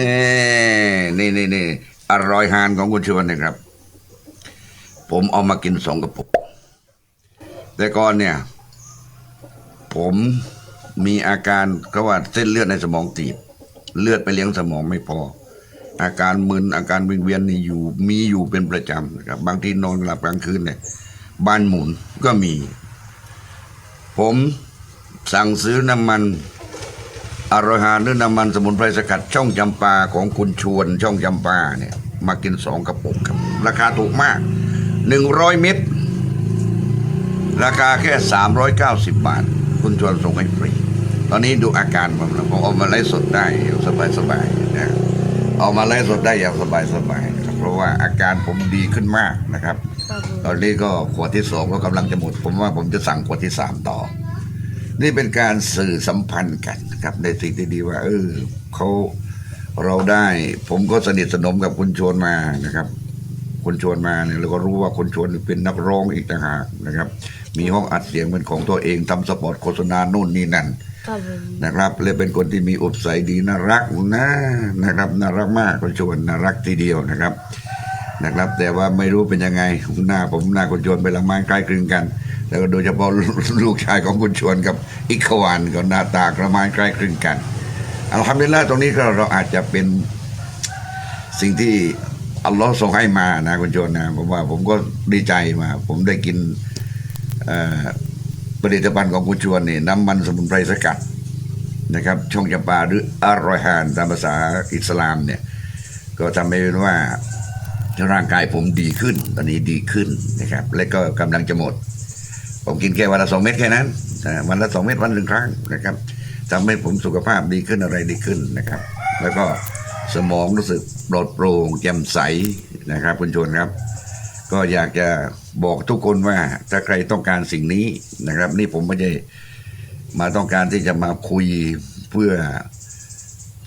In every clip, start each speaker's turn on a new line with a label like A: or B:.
A: นี่นี่นี่นี่อร่อยฮานของคุณชวนนะครับ ผมเอามากินสองกระปุกแต่ก่อนเนี่ย ผมมีอาการก็ว่าเส้นเลือดในสมองตีบ เลือดไปเลี้ยงสมองไม่พอ อาการมึนอาการวิงเวียนนี่อยู่มีอยู่เป็นประจำนะครับ บางทีนอนหลับกลางคืนเนี่ยบ้านหมุนก็มี ผมสั่งซื้อน้ำมัน อร่อยหาหรือน้ำมันสมุนไพรสกัดช่องจำปาของคุณชวนช่องจำปาเนี่ยมากินสองกระปุกครับ ราคาถูกมากหนึ่งร้อยเม็ดราคาแค่สามร้อยเก้าสิบบาท คุณชวนส่งให้ฟรี ตอนนี้ดูอาการผมนะผมเอามาไล่สดได้อย่างสบายๆนะเอามาไล่สดได้อย่างสบายๆนะครับเพราะว่าอาการผมดีขึ้นมากนะครับ
B: ครับผม
A: ตอนนี้ก็ขวดที่สองก็กำลังจะหมด ผมว่าผมจะสั่งขวดที่สามต่อ นี่เป็นการสื่อสัมพันธ์กันนะครับ ในสิ่งที่ดีว่า เออเขาเราได้ ผมก็สนิทสนมกับคุณชวนมานะครับ คุณชวนมาเนี่ยเราก็รู้ว่าคุณชวนเป็นนักร้องอีกต่างหากนะครับ มีห้องอัดเสียงเป็นของตัวเองทำสปอตโฆษณาโน่นนี่นั่นนะครับและเป็นคนที่มีอุปสัยดีน่ารักนะนะครับน่ารักมากคุณชวนน่ารักทีเดียวนะครับ นะครับ แต่ว่าไม่รู้เป็นยังไงหน้าผมหน้าคุณชวนเป็นละไม้ใกล้คลึงกัน แล้วก็โดยเฉพาะลูกชายของคุณชวนกับอิกขวานก็หน้าตากระไม้ใกล้คลึงกันอัลฮัมดุลิลละตรงนี้ก็เราอาจจะเป็นสิ่งที่อัลลอฮ์ทรงให้มานะคุณชวนนะผมว่าผมก็ดีใจมา ผมได้กินผลิตภัณฑ์ของคุณชวนนี่น้ำมันสมุนไพรสกัดนะครับ ช่องจำปาหรืออารอยฮานตามภาษาอิสลามเนี่ย ก็ทำให้รู้ว่าร่างกายผมดีขึ้น ตอนนี้ดีขึ้นนะครับ และก็กำลังจะหมด ผมกินแค่วันละสองเม็ดแค่นั้นวันละสองเม็ดวันหนึ่งครั้งนะครับทำให้ผมสุขภาพดีขึ้นอะไรดีขึ้นนะครับ แล้วก็สมองรู้สึกปลอดโปร่งแจ่มใสนะครับคุณชวนครับ ก็อยากจะบอกทุกคนว่าถ้าใครต้องการสิ่งนี้นะครับ นี่ผมไม่ได้มาต้องการที่จะมาคุยเพื่อ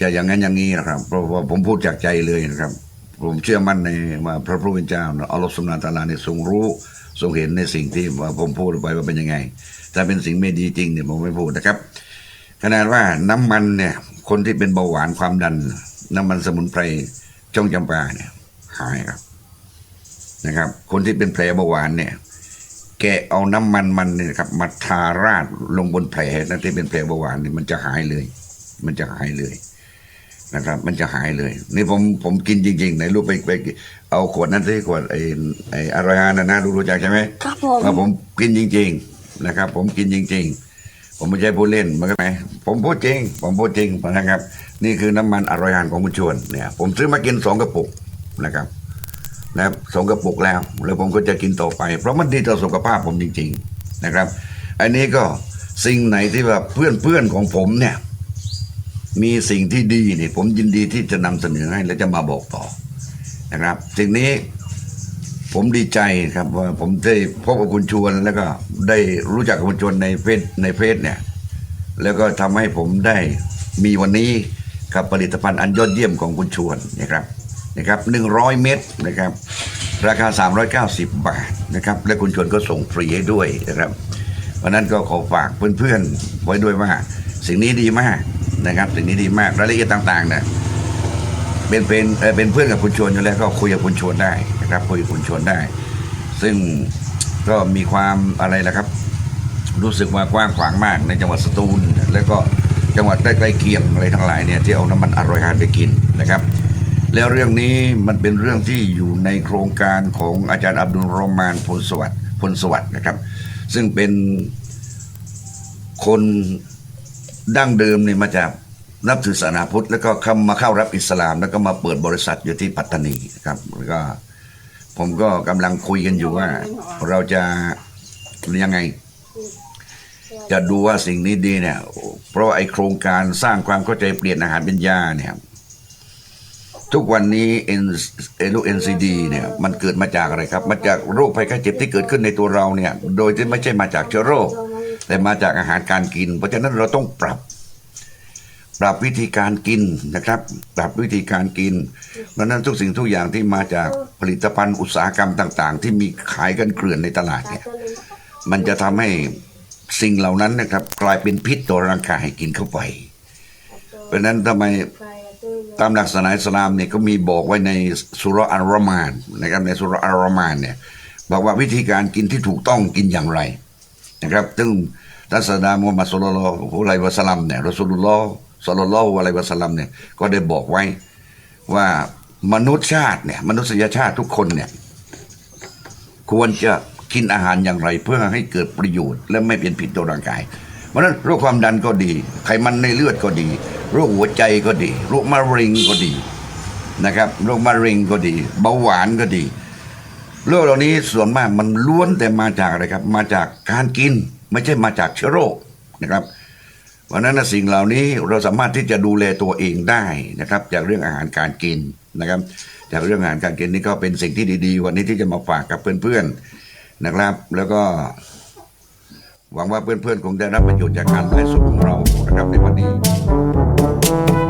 A: จะอย่างนั้นอย่างนี้นะครับ เพราะว่าผมพูดจากใจเลยนะครับ ผมเชื่อมั่นในว่าพระผู้เป็นเจ้านะอัลลอฮฺสุลตานตาลาเนี่ยทรงรู้ ทรงเห็นในสิ่งที่ผมพูดออกไปว่าเป็นยังไง ถ้าเป็นสิ่งไม่ดีจริงเนี่ยผมไม่พูดนะครับ ขนาดว่าน้ำมันเนี่ย คนที่เป็นเบาหวานความดัน น้ำมันสมุนไพรจ้องจำปาเนี่ย หายครับนะครับ คนที่เป็นแผลเบาหวานเนี่ย แกเอาน้ำมันมันเนี่ยครับมาทาราดลงบนแผลนั่นที่เป็นแผลเบาหวานนี่มันจะหายเลย มันจะหายเลย นะครับ มันจะหายเลย นี่ผมผมกินจริงๆไหนรูปไปไปเอาขวดนั้นที่ขวดไอ้ไอ้อารอยานะนะรู้รู้จักใช่ไหม
B: ครับผม
A: ว่าผมกินจริง ๆนะครับ ผมกินจริง ๆ ผมไม่ใช่พูดเล่นมันก็ไหมผมพูดจริง ผมพูดจริงนะครับ นี่คือน้ำมันอร่อยหานของคุณชวนเนี่ย ผมซื้อมากินสองกระปุกนะครับนะครับสองกระปุกแล้ว แล้วผมก็จะกินต่อไป เพราะมันดีต่อสุขภาพผมจริง ๆ นะครับ อันนี้ก็สิ่งไหนที่ว่าเพื่อนเพื่อนๆของผมเนี่ย มีสิ่งที่ดีนี่ผมยินดีที่จะนำเสนอให้และจะมาบอกต่อนะครับสิ่งนี้ผมดีใจครับว่าผมได้พบกับคุณชวนแล้วก็ได้รู้จักกับคุณชวนในเฟซในเฟซเนี่ย แล้วก็ทำให้ผมได้มีวันนี้กับผลิตภัณฑ์อันยอดเยี่ยมของคุณชวนนะครับนะครับหนึ่งร้อยเม็ดนะครับ ราคา 390 บาทนะครับ และคุณชวนก็ส่งฟรีให้ด้วยนะครับเพราะฉะนั้นก็ขอฝากเพื่อนๆไว้ด้วยว่าสิ่งนี้ดีมาก นะครับสิ่งนี้ดีมากรายละเอียดต่างๆเนี่ยเป็นเป็นเป็นเพื่อนกับคุณชวนอยู่แล้วก็คุยกับคุณชวนได้นะครับคุยกับคุณชวนได้ ซึ่งก็มีความอะไรล่ะครับ รู้สึกว่ากว้างขวางมากในจังหวัดสตูล แล้วก็จังหวัดใกล้ๆเคียงอะไรทั้งหลายเนี่ยที่เอาน้ำมันอร่อยหานไปกินนะครับ แล้วเรื่องนี้มันเป็นเรื่องที่อยู่ในโครงการของอาจารย์อับดุลรอมานพลสวัสดิ์พลสวัสดิ์นะครับ ซึ่งเป็นคน ดั้งเดิมเนี่ยมาจากนับถือศาสนาพุทธ แล้วก็เข้ามาเข้ารับอิสลาม แล้วก็มาเปิดบริษัทอยู่ที่ปัตตานีนะครับแล้วก็ผมก็กำลังคุยกันอยู่ว่า เราจะยังไง จะดูว่าสิ่งนี้ดีเนี่ย เพราะไอโครงการสร้างความเข้าใจเปลี่ยนอาหารเป็นยาเนี่ยทุกวันนี้เอ็นเอลูเอ็นซีดีเนี่ยมันเกิดมาจากอะไรครับ มาจากโรคภัยไข้เจ็บที่เกิดขึ้นในตัวเราเนี่ย โดยที่ไม่ใช่มาจากเชื้อโรค แต่มาจากอาหารการกิน เพราะฉะนั้นเราต้องปรับ ปรับวิธีการกินนะครับ ปรับวิธีการกิน เพราะฉะนั้นทุกสิ่งทุกอย่างที่มาจากผลิตภัณฑ์อุตสาหกรรมต่าง ๆ ที่มีขายกันเกลื่อนในตลาดเนี่ย มันจะทำให้สิ่งเหล่านั้นนะครับ กลายเป็นพิษต่อร่างกายให้กินเข้าไป เพราะฉะนั้นทำไมตามหลักศาสนาอิสลามเนี่ยก็มีบอกไว้ในสุรอัลรอมานนะครับในสุรอัลรอมานเนี่ยบอกว่าวิธีการกินที่ถูกต้องกินอย่างไร นะครับซึ่งท่านศาสดามุฮัมมัดสุลลัลลอฮุอะลัยฮิวะสลัมเนี่ยรอสุลลอสัลลัลลอฮุอะลัยฮิวะสลัมเนี่ยก็ได้บอกไว้ว่ามนุษยชาติเนี่ยมนุษยชาติทุกคนเนี่ยควรจะกินอาหารอย่างไร เพื่อให้เกิดประโยชน์ และไม่เป็นผิดต่อร่างกาย เพราะนั้นโรคความดันก็ดี ไขมันในเลือดก็ดี โรคหัวใจก็ดี โรคมะเร็งก็ดีนะครับ โรคมะเร็งก็ดี เบาหวานก็ดี โรคเหล่านี้ส่วนมากมันล้วนแต่มาจากอะไรครับ มาจากการกินไม่ใช่มาจากเชื้อโรคนะครับเพราะนั้นสิ่งเหล่านี้เราสามารถที่จะดูแลตัวเองได้นะครับ จากเรื่องอาหารการกินนะครับ จากเรื่องอาหารการกินนี่ก็เป็นสิ่งที่ดีๆ วันนี้ที่จะมาฝากกับเพื่อนๆนะครับ แล้วก็ หวังว่าเพื่อนๆคงได้รับประโยชน์จากการไลฟ์สดของเรานะครับในวันนี้